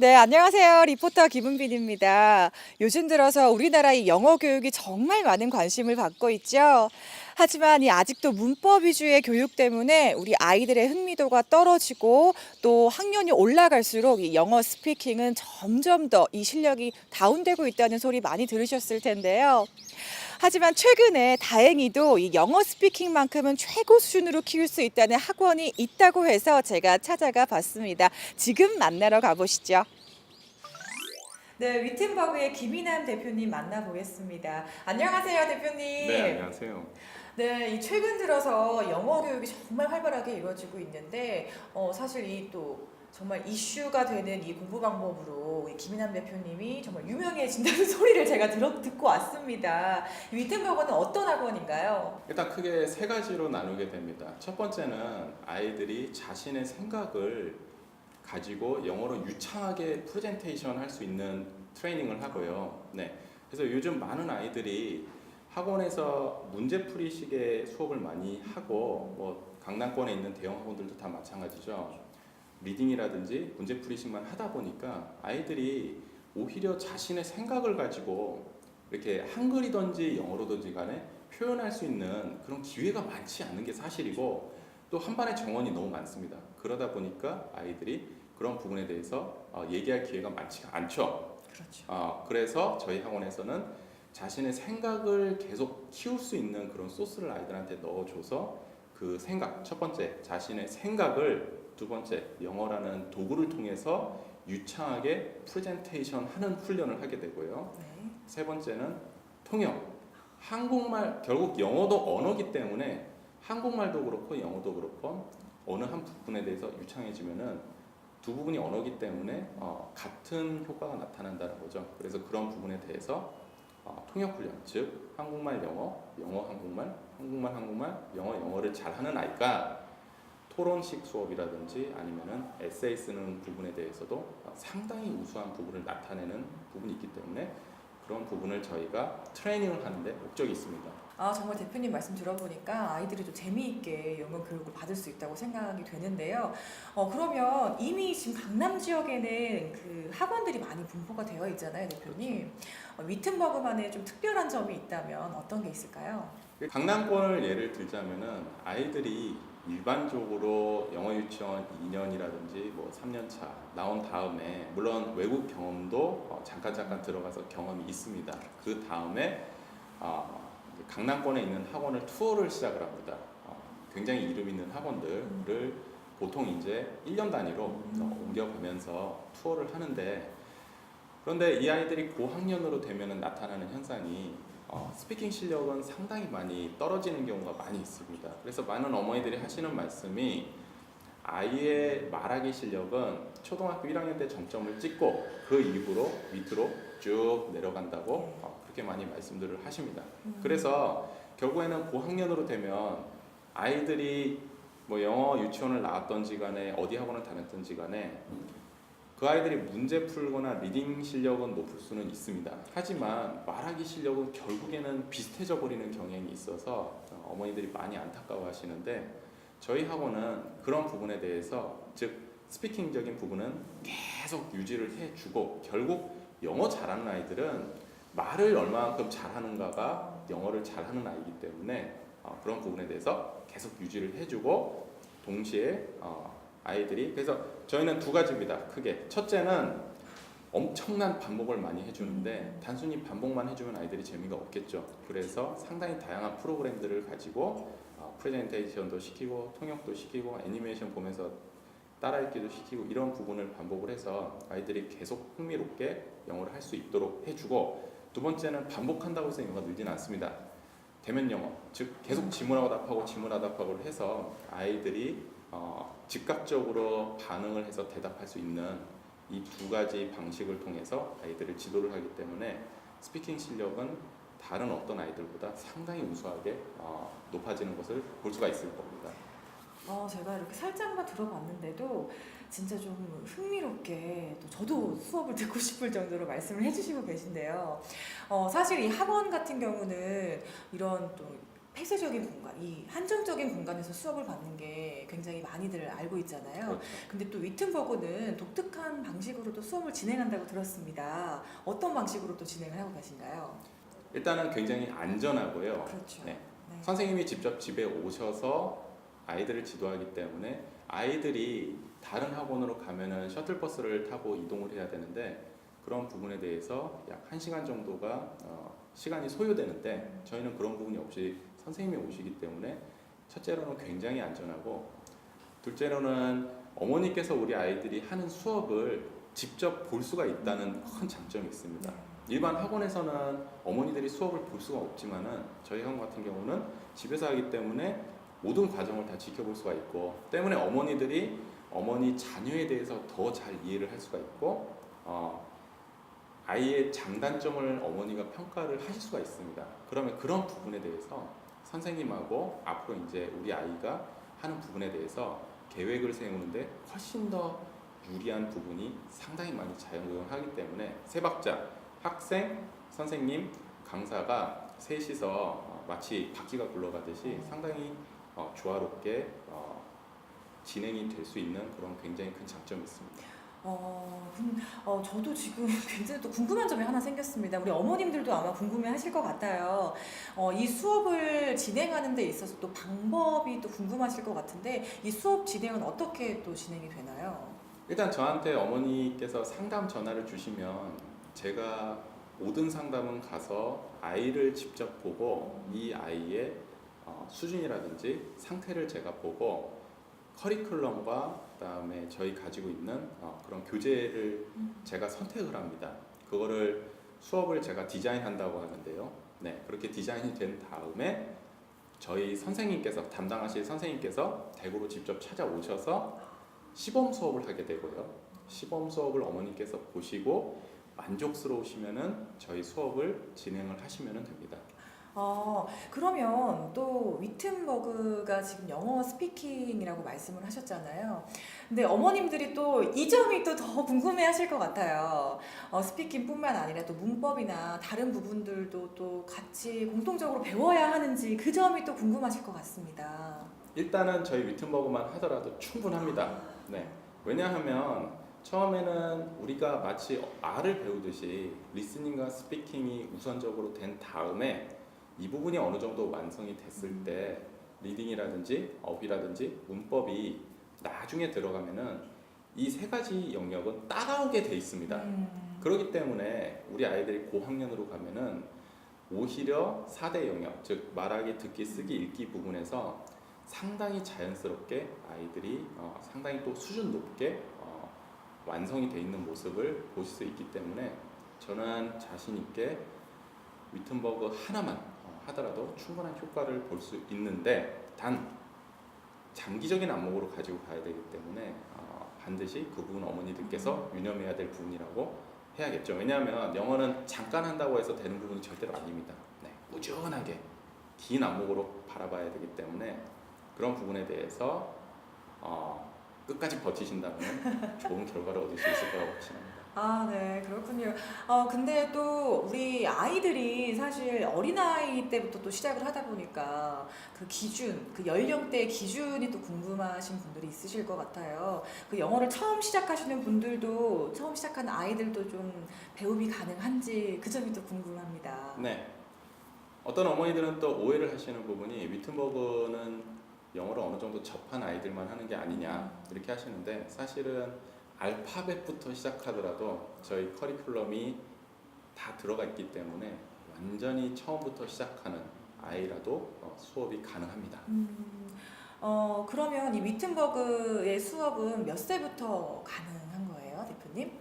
네, 안녕하세요. 리포터 김은빈입니다. 요즘 들어서 우리나라 의 영어 교육이 정말 많은 관심을 받고 있죠. 하지만 이 아직도 문법 위주의 교육 때문에 우리 아이들의 흥미도가 떨어지고 또 학년이 올라갈수록 이 영어 스피킹은 점점 더 이 실력이 다운되고 있다는 소리 많이 들으셨을 텐데요. 하지만 최근에 다행히도 이 영어 스피킹만큼은 최고 수준으로 키울 수 있다는 학원이 있다고 해서 제가 찾아가 봤습니다. 지금 만나러 가보시죠. 네, 위튼버그의 김인남 대표님 만나보겠습니다. 안녕하세요, 대표님. 네, 안녕하세요. 네, 이 최근 들어서 영어 교육이 정말 활발하게 이루어지고 있는데, 어, 사실 이또 정말 이슈가 되는 이 공부 방법으로 이 김인남 대표님이 정말 유명해진다는 소리를 제가 들어, 듣고 왔습니다. 이 위튼버그는 어떤 학원인가요? 일단 크게 세 가지로 나누게 됩니다. 첫 번째는 아이들이 자신의 생각을 가지고 영어로 유창하게 프레젠테이션 할 수 있는 트레이닝을 하고요. 네. 그래서 요즘 많은 아이들이 학원에서 문제풀이식의 수업을 많이 하고 뭐 강남권에 있는 대형 학원들도 다 마찬가지죠. 리딩이라든지 문제풀이식만 하다 보니까 아이들이 오히려 자신의 생각을 가지고 이렇게 한글이든지 영어로든지 간에 표현할 수 있는 그런 기회가 많지 않은 게 사실이고 또 한반의 정원이 너무 많습니다. 그러다 보니까 아이들이 그런 부분에 대해서 어, 얘기할 기회가 많지가 않죠. 그렇죠. 어, 그래서 저희 학원에서는 자신의 생각을 계속 키울 수 있는 그런 소스를 아이들한테 넣어줘서 그 생각 첫 번째 자신의 생각을 두 번째 영어라는 도구를 통해서 유창하게 프레젠테이션 하는 훈련을 하게 되고요. 네. 세 번째는 통역. 한국말 결국 영어도 언어기 때문에 한국말도 그렇고 영어도 그렇고 어느 한 부분에 대해서 유창해지면은 두 부분이 언어기 때문에 어, 같은 효과가 나타난다는 거죠. 그래서 그런 부분에 대해서 어, 통역 훈련, 즉 한국말 영어, 영어 한국말, 한국말 한국말, 영어 영어를 잘하는 아이가 토론식 수업이라든지 아니면은 에세이 쓰는 부분에 대해서도 어, 상당히 우수한 부분을 나타내는 부분이 있기 때문에 그런 부분을 저희가 트레이닝을 하는데 목적이 있습니다. 아 정말 대표님 말씀 들어보니까 아이들이 좀 재미있게 영어 교육을 받을 수 있다고 생각이 되는데요. 어 그러면 이미 지금 강남 지역에는 그 학원들이 많이 분포가 되어 있잖아요, 대표님. 어, 위튼버그만의 좀 특별한 점이 있다면 어떤 게 있을까요? 강남권을 예를 들자면은 아이들이 일반적으로 영어 유치원 2년이라든지 뭐 3년 차 나온 다음에 물론 외국 경험도 어, 잠깐 잠깐 들어가서 경험이 있습니다. 그 다음에 어, 강남권에 있는 학원을 투어를 시작을 합니다. 어, 굉장히 이름 있는 학원들을 보통 이제 1년 단위로 어, 옮겨가면서 투어를 하는데 그런데 이 아이들이 고학년으로 되면 나타나는 현상이 어, 스피킹 실력은 상당히 많이 떨어지는 경우가 많이 있습니다. 그래서 많은 어머니들이 하시는 말씀이 아이의 말하기 실력은 초등학교 1학년 때 정점을 찍고 그 이후로 밑으로 쭉 내려간다고 어, 그렇게 많이 말씀들을 하십니다. 그래서 결국에는 고학년으로 되면 아이들이 뭐 영어 유치원을 나왔던지 간에 어디 학원을 다녔던지 간에 그 아이들이 문제 풀거나 리딩 실력은 높을 수는 있습니다. 하지만 말하기 실력은 결국에는 비슷해져 버리는 경향이 있어서 어, 어머니들이 많이 안타까워 하시는데 저희 학원은 그런 부분에 대해서 즉 스피킹적인 부분은 계속 유지를 해 주고 결국 영어 잘하는 아이들은 말을 얼마만큼 잘하는가가 영어를 잘하는 아이기 때문에 어, 그런 부분에 대해서 계속 유지를 해주고 동시에 어, 아이들이 그래서 저희는 두 가지입니다. 크게 첫째는 엄청난 반복을 많이 해주는데 단순히 반복만 해주면 아이들이 재미가 없겠죠. 그래서 상당히 다양한 프로그램들을 가지고 어, 프레젠테이션도 시키고 통역도 시키고 애니메이션 보면서 따라읽기도 시키고 이런 부분을 반복을 해서 아이들이 계속 흥미롭게 영어를 할 수 있도록 해주고 두 번째는 반복한다고 해서 영어가 늘지는 않습니다. 대면 영어, 즉 계속 지문하고 답하고 지문하고 답하고를 해서 아이들이 어, 즉각적으로 반응을 해서 대답할 수 있는 이 두 가지 방식을 통해서 아이들을 지도를 하기 때문에 스피킹 실력은 다른 어떤 아이들보다 상당히 우수하게 어, 높아지는 것을 볼 수가 있을 겁니다. 어, 제가 이렇게 살짝만 들어봤는데도 진짜 좀 흥미롭게 또 저도 수업을 듣고 싶을 정도로 말씀을 해주시고 계신데요. 어, 사실 이 학원 같은 경우는 이런 또 폐쇄적인 공간, 이 한정적인 공간에서 수업을 받는 게 굉장히 많이들 알고 있잖아요. 그렇죠. 근데 또 위튼버그는 독특한 방식으로 방식으로 또 수업을 진행한다고 들었습니다. 어떤 방식으로 또 진행을 하고 계신가요? 일단은 굉장히 안전하고요. 그렇죠. 네. 네. 선생님이 직접 집에 오셔서 아이들을 지도하기 때문에 아이들이 다른 학원으로 가면은 셔틀버스를 타고 이동을 해야 되는데 그런 부분에 대해서 약 1시간 정도가 어, 시간이 소요되는데 저희는 그런 부분이 없이 선생님이 오시기 때문에 첫째로는 굉장히 안전하고 둘째로는 어머니께서 우리 아이들이 하는 수업을 직접 볼 수가 있다는 큰 장점이 있습니다. 네. 일반 학원에서는 어머니들이 수업을 볼 수가 없지만은 저희 학원 같은 경우는 집에서 하기 때문에 모든 과정을 다 지켜볼 수가 있고 때문에 어머니들이 어머니 자녀에 대해서 더 잘 이해를 할 수가 있고 어, 아이의 장단점을 어머니가 평가를 하실 수가 있습니다. 그러면 그런 부분에 대해서 선생님하고 앞으로 이제 우리 아이가 하는 부분에 대해서 계획을 세우는데 훨씬 더 유리한 부분이 상당히 많이 작용을 하기 때문에 세 박자 학생, 선생님, 강사가 셋이서 어, 마치 바퀴가 굴러가듯이 상당히 어, 조화롭게 어, 진행이 될 수 있는 그런 굉장히 큰 장점이 있습니다. 어, 근- 어, 저도 지금 굉장히 또 궁금한 점이 하나 생겼습니다. 우리 어머님들도 아마 궁금해 하실 것 같아요. 어, 이 수업을 진행하는 데 있어서 또 방법이 또 궁금하실 것 같은데, 이 수업 진행은 어떻게 또 진행이 되나요? 일단 저한테 어머니께서 상담 전화를 주시면 제가 모든 상담은 가서 아이를 직접 보고 이 아이의 어, 수준이라든지 상태를 제가 보고 커리큘럼과 그다음에 저희 가지고 있는 어, 그런 교재를 음. 제가 선택을 합니다. 그거를 수업을 제가 디자인한다고 하는데요. 네, 그렇게 디자인이 된 다음에 저희 선생님께서 담당하실 선생님께서 대구로 직접 찾아오셔서 시범 수업을 하게 되고요. 시범 수업을 어머니께서 보시고 만족스러우시면은 저희 수업을 진행을 하시면 됩니다. 어, 그러면 또 위튼버그가 지금 영어 스피킹이라고 말씀을 하셨잖아요. 근데 어머님들이 또 이 점이 또 더 궁금해 하실 것 같아요. 어, 스피킹뿐만 아니라 또 문법이나 다른 부분들도 또 같이 공통적으로 배워야 하는지 그 점이 또 궁금하실 것 같습니다. 일단은 저희 위튼버그만 하더라도 충분합니다. 네. 왜냐하면 처음에는 우리가 마치 R을 배우듯이 리스닝과 스피킹이 우선적으로 된 다음에 이 부분이 어느 정도 완성이 됐을 때 리딩이라든지 어휘라든지 문법이 나중에 들어가면은 이 세 가지 영역은 따라오게 돼 있습니다. 음, 그렇기 때문에 우리 아이들이 고학년으로 가면은 오히려 4대 영역, 즉 말하기, 듣기, 쓰기, 읽기 부분에서 상당히 자연스럽게 아이들이 어, 상당히 또 수준 높게 어, 완성이 돼 있는 모습을 보실 수 있기 때문에 저는 자신 있게 위튼버그 하나만 어, 하더라도 충분한 효과를 볼 수 있는데 단 장기적인 안목으로 가지고 가야 되기 때문에 어, 반드시 그 부분 어머니들께서 유념해야 될 부분이라고 해야겠죠. 왜냐하면 영어는 잠깐 한다고 해서 되는 부분이 절대로 아닙니다. 네, 꾸준하게 긴 안목으로 바라봐야 되기 때문에 그런 부분에 대해서 어, 끝까지 버티신다면 좋은 결과를 얻을 수 있을 거라고 확신합니다. 아, 네, 그렇군요. 어, 근데 또 우리 아이들이 사실 어린아이 때부터 또 시작을 하다 보니까 그 기준, 그 연령대 기준이 또 궁금하신 분들이 있으실 것 같아요. 그 영어를 처음 시작하시는 분들도 처음 시작하는 아이들도 좀 배움이 가능한지 그 점이 또 궁금합니다. 네. 어떤 어머니들은 또 오해를 하시는 부분이 위튼버그는 영어를 어느 정도 접한 아이들만 하는 게 아니냐 이렇게 하시는데 사실은 알파벳부터 시작하더라도 저희 커리큘럼이 다 들어가 있기 때문에 완전히 처음부터 시작하는 아이라도 어, 수업이 가능합니다. 음, 어, 그러면 이 위튼버그의 수업은 몇 세부터 가능한 거예요, 대표님?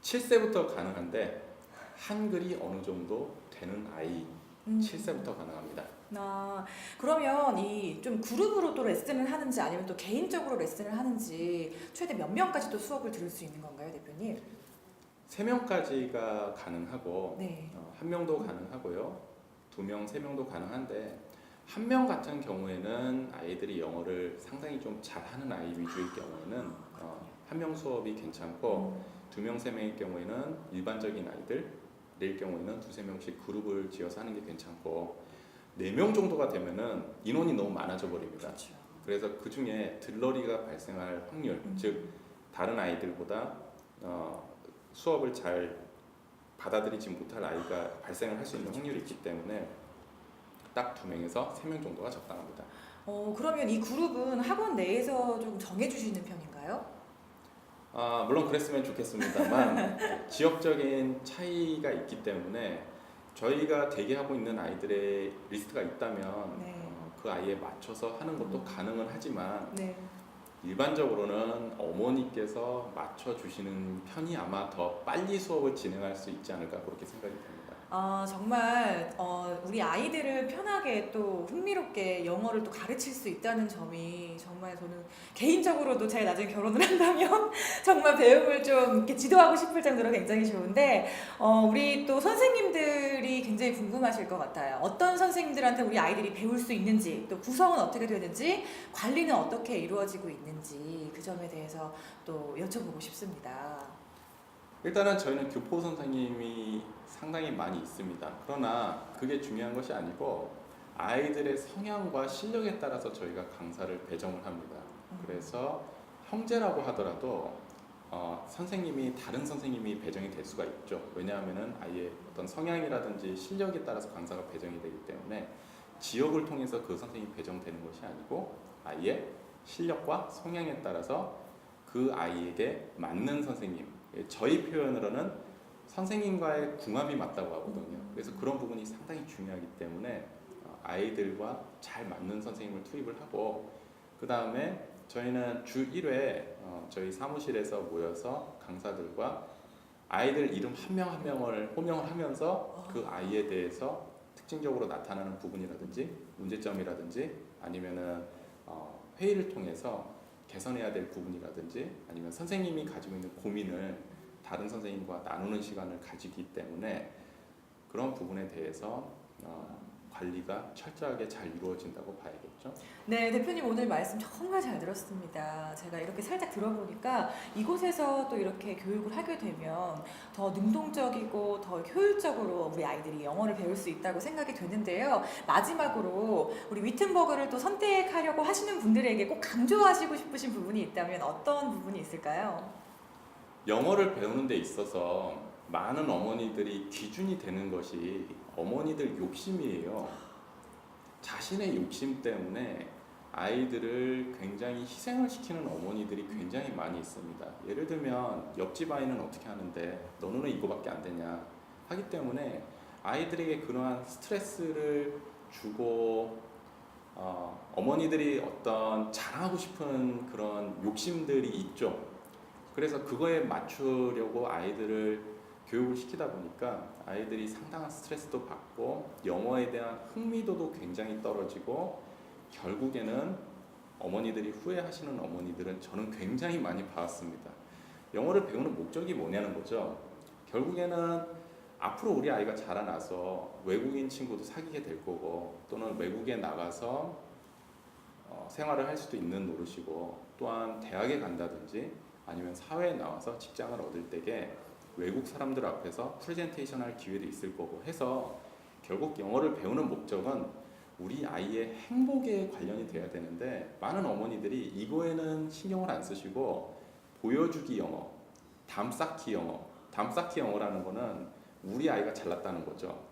7세부터 가능한데 한글이 어느 정도 되는 아이 음. 7세부터 가능합니다. 아, 그러면 이 좀 그룹으로 또 레슨을 하는지 아니면 또 개인적으로 레슨을 하는지 최대 몇 명까지 또 수업을 들을 수 있는 건가요, 대표님? 3명까지가 가능하고 네. 어, 한 명도 가능하고요. 두 명, 세 명도 가능한데 한 명 같은 경우에는 아이들이 영어를 상당히 좀 잘하는 아이 위주일 경우에는 어, 한 명 수업이 괜찮고 음, 두 명, 세 명일 경우에는 일반적인 아이들 일 경우에는 두세 명씩 그룹을 지어서 하는 게 괜찮고 네 명 정도가 되면은 인원이 너무 많아져 버립니다. 그렇죠. 그래서 그 중에 들러리가 발생할 확률, 음. 즉 다른 아이들보다 어, 수업을 잘 받아들이지 못할 아이가 발생을 할 수 있는 확률이 있기 때문에 딱 두 명에서 세 명 정도가 적당합니다. 어, 그러면 이 그룹은 학원 내에서 좀 정해주시는 편인가요? 아, 물론 그랬으면 좋겠습니다만 지역적인 차이가 있기 때문에 저희가 대기하고 있는 아이들의 리스트가 있다면 네. 어, 그 아이에 맞춰서 하는 것도 음. 가능은 하지만 네. 일반적으로는 어머니께서 맞춰 주시는 편이 아마 더 빨리 수업을 진행할 수 있지 않을까 그렇게 생각이 됩니다. 아, 정말 어, 우리 아이들을 편하게 또 흥미롭게 영어를 또 가르칠 수 있다는 점이 정말 저는 개인적으로도 제가 나중에 결혼을 한다면 정말 배움을 좀 이렇게 지도하고 싶을 정도로 굉장히 좋은데 어, 우리 또 선생님들이 굉장히 궁금하실 것 같아요. 어떤 선생님들한테 우리 아이들이 배울 수 있는지 또 구성은 어떻게 되는지 관리는 어떻게 이루어지고 있는지 그 점에 대해서 또 여쭤보고 싶습니다. 일단은 저희는 교포 선생님이 상당히 많이 있습니다. 그러나 그게 중요한 것이 아니고 아이들의 성향과 실력에 따라서 저희가 강사를 배정을 합니다. 그래서 형제라고 하더라도 어, 선생님이 다른 선생님이 배정이 될 수가 있죠. 왜냐하면은 아이의 어떤 성향이라든지 실력에 따라서 강사가 배정이 되기 때문에 지역을 통해서 그 선생님이 배정되는 것이 아니고 아이의 실력과 성향에 따라서 그 아이에게 맞는 선생님, 예, 저희 표현으로는 선생님과의 궁합이 맞다고 하거든요. 그래서 그런 부분이 상당히 중요하기 때문에 어, 아이들과 잘 맞는 선생님을 투입을 하고 그 다음에 저희는 주 1회 어, 저희 사무실에서 모여서 강사들과 아이들 이름 한명한 명을 호명을 하면서 그 아이에 대해서 특징적으로 나타나는 부분이라든지 문제점이라든지 아니면은 어, 회의를 통해서 개선해야 될 부분이라든지 아니면 선생님이 가지고 있는 고민을 다른 선생님과 나누는 시간을 가지기 때문에 그런 부분에 대해서 어, 관리가 철저하게 잘 이루어진다고 봐야겠죠. 네, 대표님 오늘 말씀 정말 잘 들었습니다. 제가 이렇게 살짝 들어보니까 이곳에서 또 이렇게 교육을 하게 되면 더 능동적이고 더 효율적으로 우리 아이들이 영어를 배울 수 있다고 생각이 되는데요. 마지막으로 우리 위튼버그를 또 선택하려고 하시는 분들에게 꼭 강조하시고 싶으신 부분이 있다면 어떤 부분이 있을까요? 영어를 배우는 데 있어서 많은 어머니들이 기준이 되는 것이 어머니들 욕심이에요. 자신의 욕심 때문에 아이들을 굉장히 희생을 시키는 어머니들이 굉장히 많이 있습니다. 예를 들면 옆집 아이는 어떻게 하는데 너는 왜 이거밖에 안 되냐 하기 때문에 아이들에게 그러한 스트레스를 주고 어, 어머니들이 어떤 자랑하고 싶은 그런 욕심들이 있죠. 그래서 그거에 맞추려고 아이들을 교육을 시키다 보니까 아이들이 상당한 스트레스도 받고 영어에 대한 흥미도도 굉장히 떨어지고 결국에는 어머니들이 후회하시는 어머니들은 저는 굉장히 많이 봤습니다. 영어를 배우는 목적이 뭐냐는 거죠. 결국에는 앞으로 우리 아이가 자라나서 외국인 친구도 사귀게 될 거고 또는 외국에 나가서 어, 생활을 할 수도 있는 노릇이고 또한 대학에 간다든지 아니면 사회에 나와서 직장을 얻을 때에 외국 사람들 앞에서 프레젠테이션 할 기회도 있을 거고 해서 결국 영어를 배우는 목적은 우리 아이의 행복에 관련이 돼야 되는데 많은 어머니들이 이거에는 신경을 안 쓰시고 보여주기 영어, 담쌓기 영어, 담쌓기 영어라는 거는 우리 아이가 잘났다는 거죠.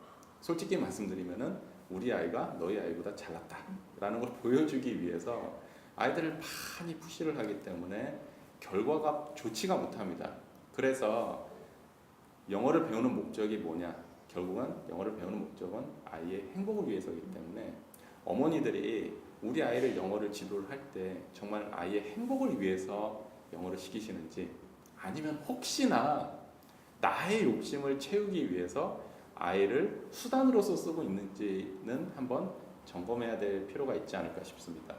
솔직히 말씀드리면은 우리 아이가 너희 아이보다 잘났다라는 걸 보여주기 위해서 아이들을 많이 푸시를 하기 때문에 결과가 좋지가 못합니다. 그래서 영어를 배우는 목적이 뭐냐? 결국은 영어를 배우는 목적은 아이의 행복을 위해서이기 때문에 어머니들이 우리 아이를 영어를 지도를 할 때 정말 아이의 행복을 위해서 영어를 시키시는지 아니면 혹시나 나의 욕심을 채우기 위해서 아이를 수단으로서 쓰고 있는지는 한번 점검해야 될 필요가 있지 않을까 싶습니다.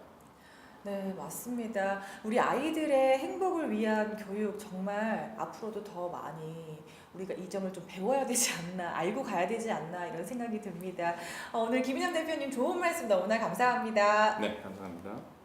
네, 맞습니다. 우리 아이들의 행복을 위한 교육 정말 앞으로도 더 많이 우리가 이 점을 좀 배워야 되지 않나, 알고 가야 되지 않나 이런 생각이 듭니다. 어, 오늘 김인영 대표님 좋은 말씀 너무나 감사합니다. 네, 감사합니다.